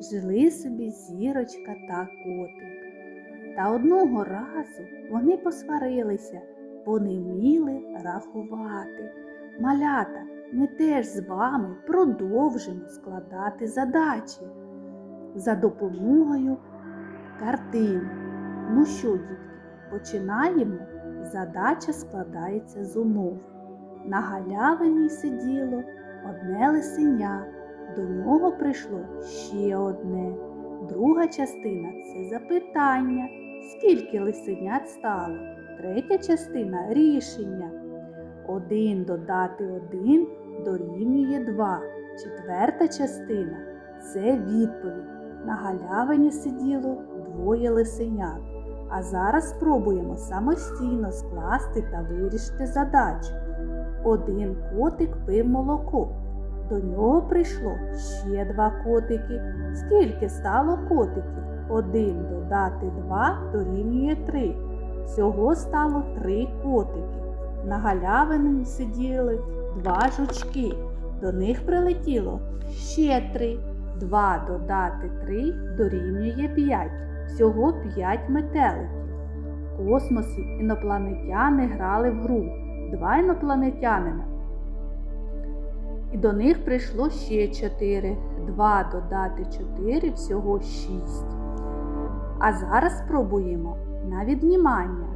Жили собі зірочка та котик. Та одного разу вони посварилися, бо не вміли рахувати. Малята, ми теж з вами продовжимо складати задачі за допомогою картин. Ну що, дітки, починаємо. Задача складається з умов. На галявині сиділо одне лисеня, до нього прийшло ще одне. Друга частина це запитання, скільки лисенят стало. Третя частина рішення. Один додати один дорівнює два. Четверта частина це відповідь. На галявині сиділо двоє лисенят. А зараз спробуємо самостійно скласти та вирішити задачу. Один котик пив молоко. До нього прийшло ще два котики. Скільки стало котиків? Один додати два дорівнює три. Всього стало три котики. На галявині сиділи два жучки. До них прилетіло ще три. Два додати три дорівнює п'ять. Всього п'ять метеликів. В космосі інопланетяни грали в гру. Два інопланетянина. І до них прийшло ще чотири. Два додати чотири, всього шість. А зараз спробуємо на віднімання.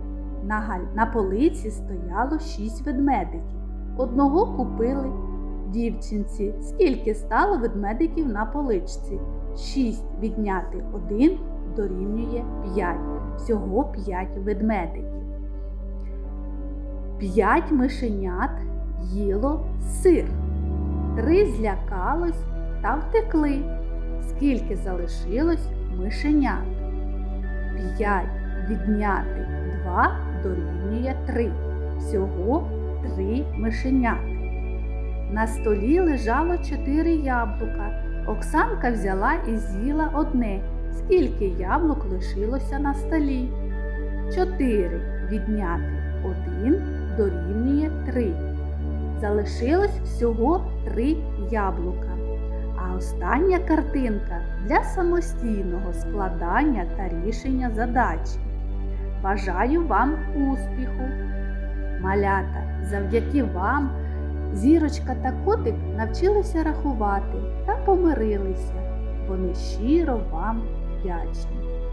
На, на полиці стояло шість ведмедиків. Одного купили дівчинці. Скільки стало ведмедиків на поличці? Шість відняти один дорівнює п'ять. Всього п'ять ведмедиків. П'ять мишенят їло сир. Три злякалось та втекли. Скільки залишилось мишенят? П'ять відняти два дорівнює три. Всього три мишеняти. На столі лежало чотири яблука. Оксанка взяла і з'їла одне. Скільки яблук лишилося на столі? Чотири відняти один дорівнює три. Залишилось всього три яблука. А остання картинка для самостійного складання та рішення задачі. Бажаю вам успіху! Малята, завдяки вам зірочка та котик навчилися рахувати та помирилися. Вони щиро вам вдячні.